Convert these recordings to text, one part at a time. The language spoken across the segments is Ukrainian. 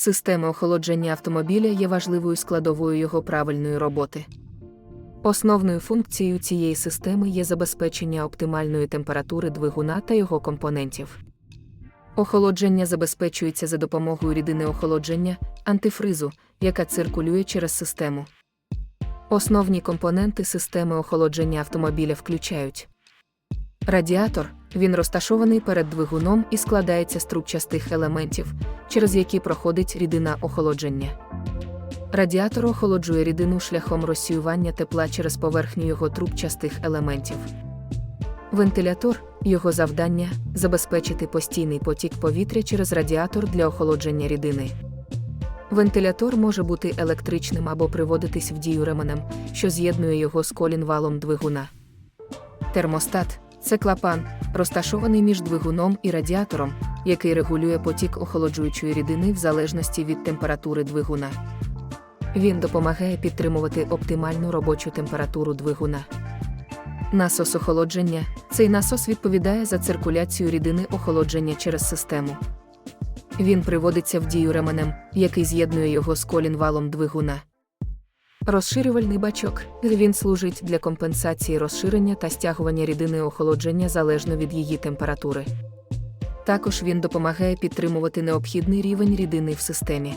Система охолодження автомобіля є важливою складовою його правильної роботи. Основною функцією цієї системи є забезпечення оптимальної температури двигуна та його компонентів. Охолодження забезпечується за допомогою рідини охолодження, антифризу, яка циркулює через систему. Основні компоненти системи охолодження автомобіля включають радіатор. Він розташований перед двигуном і складається з трубчастих елементів, через які проходить рідина охолодження. Радіатор охолоджує рідину шляхом розсіювання тепла через поверхню його трубчастих елементів. Вентилятор його завдання забезпечити постійний потік повітря через радіатор для охолодження рідини. Вентилятор може бути електричним або приводитись в дію ременем, що з'єднує його з колінвалом двигуна. Термостат це клапан, розташований між двигуном і радіатором, який регулює потік охолоджуючої рідини в залежності від температури двигуна. Він допомагає підтримувати оптимальну робочу температуру двигуна. Насос охолодження цей насос відповідає за циркуляцію рідини охолодження через систему. Він приводиться в дію ременем, який з'єднує його з колінвалом двигуна. Розширювальний бачок він служить для компенсації розширення та стягування рідини охолодження залежно від її температури. Також він допомагає підтримувати необхідний рівень рідини в системі.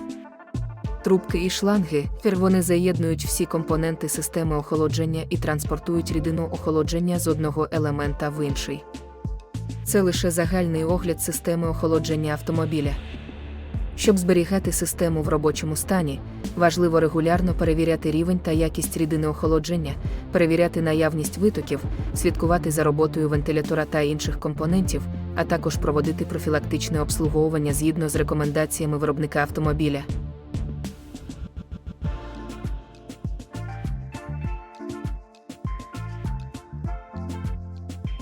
Трубки і шланги вони заєднують всі компоненти системи охолодження і транспортують рідину охолодження з одного елемента в інший. Це лише загальний огляд системи охолодження автомобіля. Щоб зберігати систему в робочому стані, важливо регулярно перевіряти рівень та якість рідини охолодження, перевіряти наявність витоків, слідкувати за роботою вентилятора та інших компонентів, а також проводити профілактичне обслуговування згідно з рекомендаціями виробника автомобіля.